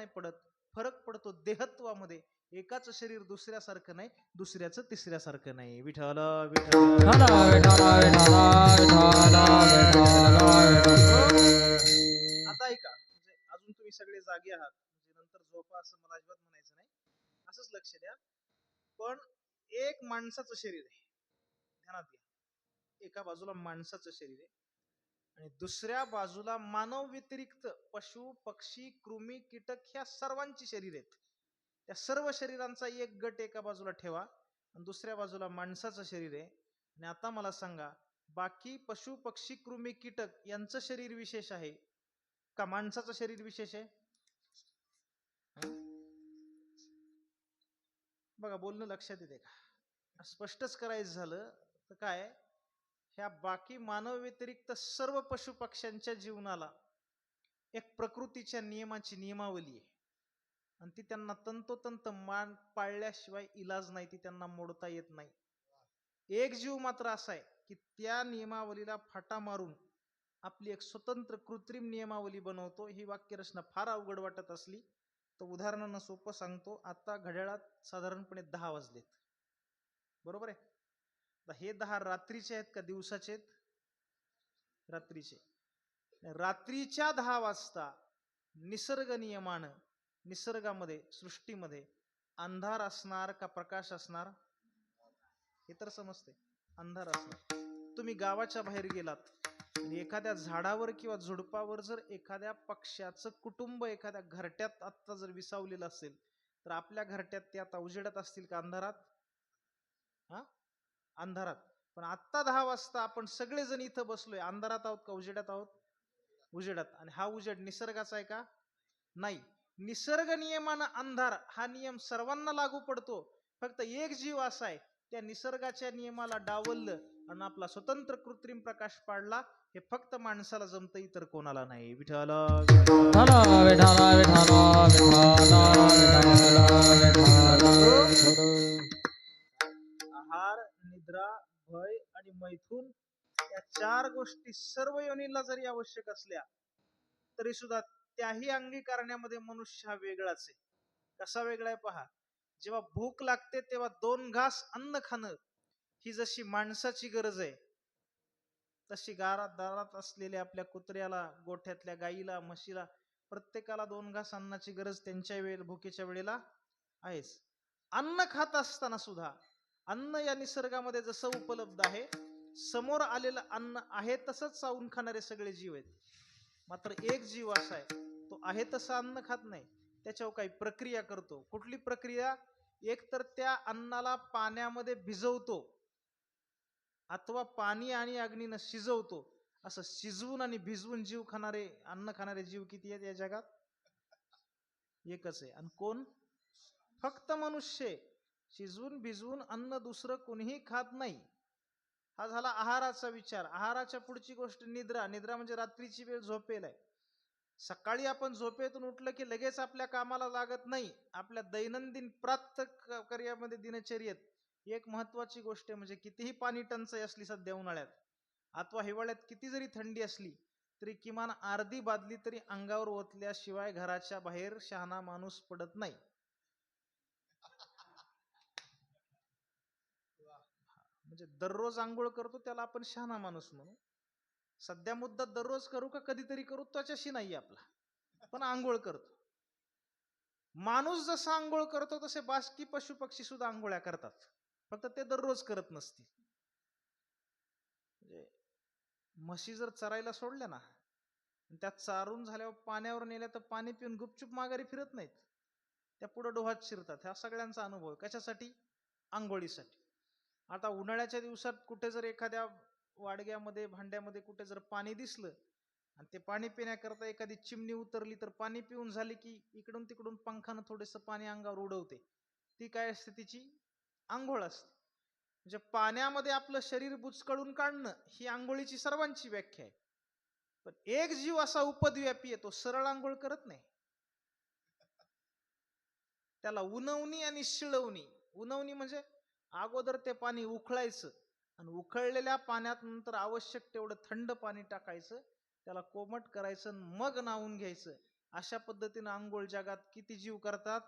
नाही पडत. फरक पडतो देहत्वामध्ये. एकाच शरीर दुसऱ्यासारखं नाही दुसऱ्याचं तिसऱ्यासारखं नाही. विठ्ठल आता ऐका म्हणजे अजून तुम्ही सगळे जागे आहात. म्हणजे नंतर झोपा असं मला अजिबात म्हणायचं नाही. असंच लक्ष द्या. पण एक माणसाचं शरीर आहे. ध्यानात घ्या. एका बाजूला माणसाचं शरीर आहे. आणि दुसऱ्या बाजूला मानव व्यतिरिक्त पशु पक्षी कृमी कीटक ह्या सर्वांची शरीर आहेत. त्या सर्व शरीरांचा एक गट एका बाजूला ठेवा आणि दुसऱ्या बाजूला माणसाचं शरीर आहे. आणि आता मला सांगा बाकी पशु पक्षी कृमी कीटक यांचं शरीर विशेष आहे? का माणसाचं शरीर विशेष आहे? बघा बोलणं लक्षात येते का? स्पष्टच करायचं झालं तर काय? ह्या बाकी मानव व्यतिरिक्त सर्व पशुपक्ष्यांच्या जीवनाला एक प्रकृतीच्या नियमाची नियमावली आहे. आणि ती त्यांना तंतोतंत मान पाळल्याशिवाय इलाज नाही ती त्यांना मोडता येत नाही. एक जीव मात्र असा आहे की त्या नियमावलीला फाटा मारून आपली एक स्वतंत्र कृत्रिम नियमावली बनवतो. ही वाक्यरचना फार अवघड वाटत असली तर उदाहरणानं सोपं सांगतो. आता घड्याळात साधारणपणे दहा वाजलेत. बरोबर आहे? हे दहा रात्रीचे आहेत का दिवसाचे आहेत? रात्रीचे. रात्रीच्या दहा वाजता निसर्ग नियमानं निसर्गामध्ये सृष्टीमध्ये अंधार असणार का प्रकाश असणार? हे तर समजते अंधार असणार. तुम्ही गावाच्या बाहेर गेलात एखाद्या झाडावर किंवा झुडपावर जर एखाद्या पक्ष्याचं कुटुंब एखाद्या घरट्यात आत्ता जर विसावलेलं असेल तर आपल्या घरट्यात ते आता उजेडत असतील का अंधारात? हा? अंधारात पण आत्ता दहा वाजता आपण सगळेजण इथं बसलोय अंधारात आहोत का उजेडात आहोत उजेडात आणि हा उजेड निसर्गाचा आहे का नाही निसर्ग नियमानं अंधार हा नियम सर्वांना लागू पडतो फक्त एक जीव असा आहे त्या निसर्गाच्या नियमाला डावललं आणि आपला स्वतंत्र कृत्रिम प्रकाश पाडला हे फक्त माणसाला जमतं इतर कोणाला नाही विठाला आणि मैथून या चार गोष्टी सर्व योनीला जरी आवश्यक असल्या तरी सुद्धा त्याही अंगीकारण्यामध्ये मनुष्य हा वेगळाच आहे. कसा वेगळा आहे पहा. जेव्हा भूक लागते तेव्हा दोन घास अन्न खाणं ही जशी माणसाची गरज आहे तशी गारात दारात असलेल्या आपल्या कुत्र्याला गोठ्यातल्या गाईला म्हशीला प्रत्येकाला दोन घास अन्नाची गरज त्यांच्या वेळ भुकेच्या वेळेला आहेच. अन्न खात असताना सुद्धा अन्न या निसर्गामध्ये जसं उपलब्ध आहे समोर आलेलं अन्न आहे तसंच चावून खाणारे सगळे जीव आहेत. मात्र एक जीव असा आहे तो आहे तसं अन्न खात नाही. त्याच्यावर काही प्रक्रिया करतो. कुठली प्रक्रिया? एक तर त्या अन्नाला पाण्यामध्ये भिजवतो. अथवा पाणी आणि अग्नीनं शिजवतो. असं शिजवून आणि भिजवून जीव खाणारे अन्न खाणारे जीव किती आहेत या जगात? एकच आहे. आणि कोण? फक्त मनुष्य आहे. शिजवून भिजवून अन्न दुसरं कोणीही खात नाही. हा झाला आहाराचा विचार. आहाराच्या पुढची गोष्ट निद्रा. निद्रा म्हणजे रात्रीची वेळ झोपेल आहे सकाळी आपण झोपेतून उठलं की लगेच आपल्या कामाला लागत नाही. आपल्या दैनंदिन प्राप्त क- कार्यामध्ये दिनचर्येत एक महत्वाची गोष्ट म्हणजे कितीही पाणी टंचाई असली सध्या उन्हाळ्यात अथवा हिवाळ्यात किती जरी थंडी असली तरी किमान अर्धी बादली तरी अंगावर ओतल्याशिवाय घराच्या बाहेर शहाणा माणूस पडत नाही. म्हणजे दररोज आंघोळ करतो त्याला आपण शहाणा माणूस म्हणू. सध्या मुद्दा दररोज करू का कधीतरी करू त्याच्याशी नाही आपला. पण आंघोळ करतो. माणूस जसा आंघोळ करतो तसे बाकी पशु पक्षी सुद्धा आंघोळ्या करतात. फक्त ते दररोज करत नसतील. म्हणजे म्हशी जर चरायला सोडल्या ना त्या चारून झाल्यावर पाण्यावर नेल्या तर पाणी पिऊन गुपचूप माघारी फिरत नाहीत. त्या पुढे डोहात शिरतात. ह्या सगळ्यांचा अनुभव कशासाठी? आंघोळीसाठी. आता उन्हाळ्याच्या दिवसात कुठे जर एखाद्या वाडग्यामध्ये भांड्यामध्ये कुठे जर पाणी दिसलं आणि ते पाणी पिण्याकरता एखादी चिमणी उतरली तर पाणी पिऊन झाली की इकडून तिकडून पंखानं थोडंसं पाणी अंगावर उडवते. ती काय असते? तिची आंघोळ असते. म्हणजे पाण्यामध्ये आपलं शरीर बुचकळून काढणं ही आंघोळीची सर्वांची व्याख्या आहे. पण एक जीव असा उपद्व्यापी आहे तो सरळ आंघोळ करत नाही. त्याला उनवणी आणि शिळवणी. उनवणी म्हणजे अगोदर ते पाणी उकळायचं आणि उकळलेल्या पाण्यात नंतर आवश्यक तेवढं थंड पाणी टाकायचं. त्याला कोमट करायचं आणि मग नावून घ्यायचं. अशा पद्धतीनं आंघोळ जगात किती जीव करतात?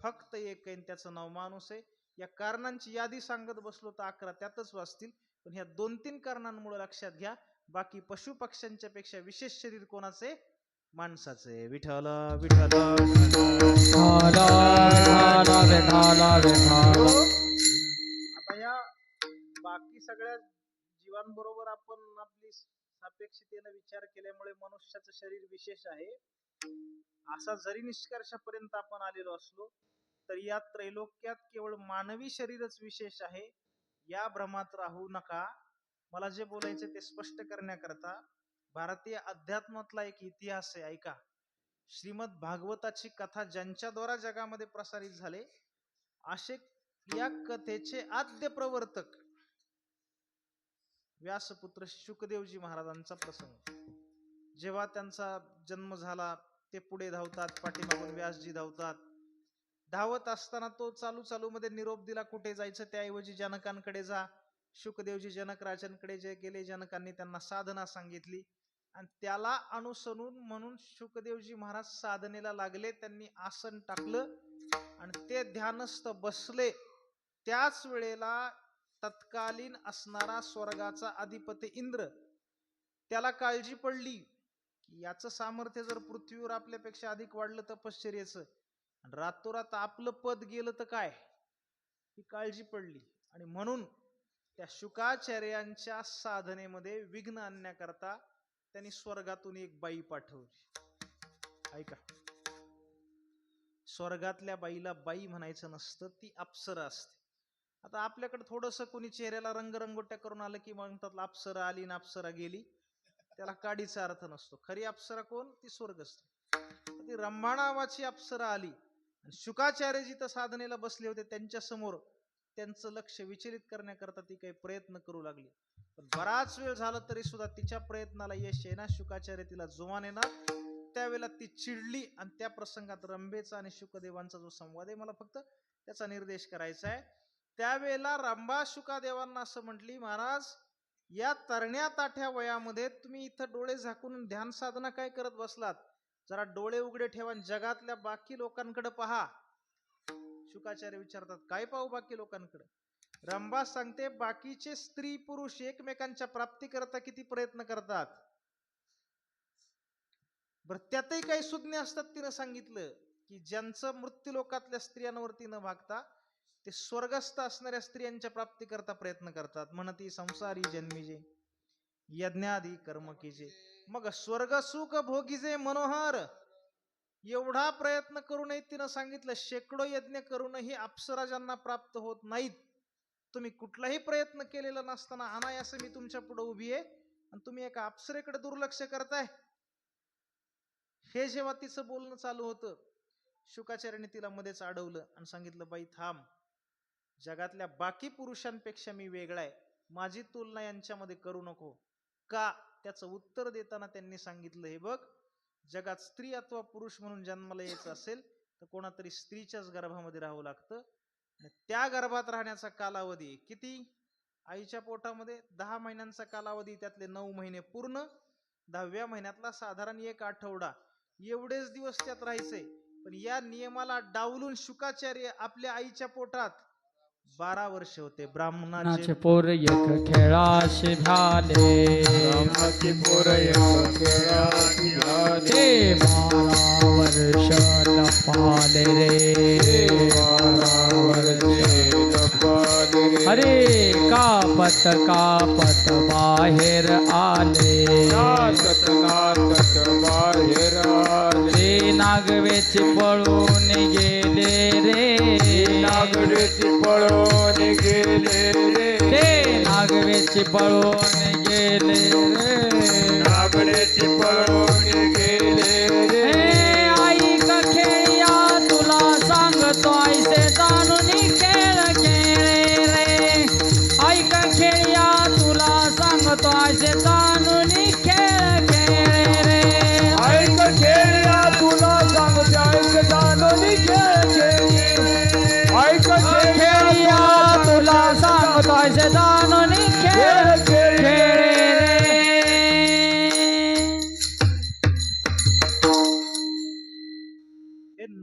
फक्त एक आहे त्याचं नाव माणूस आहे. या कारणांची यादी सांगत बसलो तर अकरा त्यातच वाचतील. पण ह्या दोन तीन कारणांमुळे लक्षात घ्या. बाकी पशु पक्ष्यांच्या पेक्षा विशेष शरीर कोणाचे माणसाचे विठ्ठल विठ्ठल सगळ्या जीवांबरोबर आपण आपली सापेक्षतेने विचार केल्यामुळे मनुष्याचं शरीर विशेष आहे. असा जरी निष्कर्षापर्यंत आपण आलेलो असलो तर या त्रैलोक्यात केवळ मानवी शरीरच विशेष आहे. या भ्रमात राहू नका. मला जे बोलायचे ते स्पष्ट करण्याकरता भारतीय अध्यात्मातला एक इतिहास आहे ऐका. श्रीमद भागवताची कथा ज्यांच्याद्वारा जगामध्ये प्रसारित झाले असे या कथेचे आद्य प्रवर्तक व्यासपुत्र शुकदेवजी महाराजांचा प्रसंग. जेव्हा त्यांचा जन्म झाला ते पुढे धावतात पाठीमागून व्यासजी धावतात. धावत असताना तो चालू चालू मध्ये निरोप दिला कुठे जायचं त्याऐवजी जनकांकडे जा. शुकदेवजी जनक राजांकडे जे गेले जनकांनी त्यांना साधना सांगितली. आणि त्याला अनुसरून म्हणून शुकदेवजी महाराज साधनेला लागले त्यांनी आसन टाकलं आणि ते ध्यानस्थ बसले. त्याच वेळेला तत्कालीन असणारा स्वर्गाचा अधिपती इंद्र. त्याला काळजी पडली. की याचं सामर्थ्य जर पृथ्वीवर आपल्यापेक्षा अधिक वाढलं तपश्चर्याचं आणि रातोरात आपलं पद गेलं तर काय? ही काळजी पडली. आणि म्हणून त्या शुकाचार्यांच्या साधनेमध्ये विघ्न आणण्याकरता त्यांनी स्वर्गातून एक बाई पाठवली. ऐका. स्वर्गातल्या बाईला बाई म्हणायचं नसतं ती अप्सरा असते. आता आपल्याकडे थोडस कोणी चेहऱ्याला रंगरंगोट्या करून आलं की म्हणतात अप्सरा आली ना अप्सरा गेली. त्याला काडीचा अर्थ नसतो. खरी अप्सरा कोण? ती स्वर्गस्थ. ती रंभा नावाची अप्सरा आली आणि शुकाचार्य जिथं साधनेला बसले होते. त्यांच्यासमोर त्यांचं लक्ष विचलित करण्याकरता ती काही प्रयत्न करू लागली. पण बराच वेळ झाला तरी सुद्धा तिच्या प्रयत्नाला यश येणार शुकाचार्य तिला जोमान येणार. त्यावेळेला ती चिडली आणि त्या प्रसंगात रंभेचा आणि शुकदेवांचा जो संवाद आहे मला फक्त त्याचा निर्देश करायचा आहे. त्यावेळेला रंभा शुकादेवांना असं म्हटली महाराज या तरण्या ताठ्या वयामध्ये तुम्ही इथं डोळे झाकून ध्यान साधना काय करत बसलात? जरा डोळे उघडे ठेवा जगातल्या बाकी लोकांकडे पहा. शुकाचार्य विचारतात काय पाहू बाकी लोकांकडे? रंभा सांगते बाकीचे स्त्री पुरुष एकमेकांच्या प्राप्ती करता किती प्रयत्न करतात? बर त्यातही काही सुज्ञ असतात तिनं सांगितलं की ज्यांचं मृत्यू लोकातल्या स्त्रियांवरती न भागता ते स्वर्गस्थ असणाऱ्या स्त्रियांच्या प्राप्तीकरता प्रयत्न करतात. म्हणती संसारी जन्मीजे यज्ञादी कर्म कीजे. मग स्वर्ग सुख भोगीजे मनोहर. एवढा प्रयत्न करूनही तिनं सांगितलं शेकडो यज्ञ करूनही अप्सरा ज्यांना प्राप्त होत नाहीत. तुम्ही कुठलाही प्रयत्न केलेला नसताना अनायास मी तुमच्यापुढे उभी आहे आणि तुम्ही एका अप्सरेकडे दुर्लक्ष करताय. हे जेव्हा तिचं बोलणं चालू होतं शुकाचार्याने तिला मध्येच अडवलं आणि सांगितलं बाई थांब. जगातल्या बाकी पुरुषांपेक्षा मी वेगळा आहे. माझी तुलना यांच्यामध्ये करू नको. का? त्याचं उत्तर देताना त्यांनी सांगितलं हे बघ जगात स्त्री अथवा पुरुष म्हणून जन्माला यायचं असेल तर कोणातरी स्त्रीच्याच गर्भामध्ये राहावं लागतं. आणि त्या गर्भात राहण्याचा कालावधी किती? आईच्या पोटामध्ये दहा महिन्यांचा कालावधी त्यातले नऊ महिने पूर्ण दहाव्या महिन्यातला साधारण एक आठवडा. एवढेच दिवस त्यात राहायचे. पण या नियमाला डावलून शुकाचार्य आपल्या आईच्या पोटात बारा वर्ष होते ब्राह्मणाचे. नाचे पोर एक खेळाशी झाले. रामाची पोर एक झाली. ते बारा वर्ष लपाले रे. बारा वर्षे लपाले रे. अरे कापत कापत बाहेर आले. नाचत नाचत बाहेर आले. नागवेचे पळून गेले रे. नागडेची पळून गेले रे ते नागवेचे पळून गेले रे नागडेची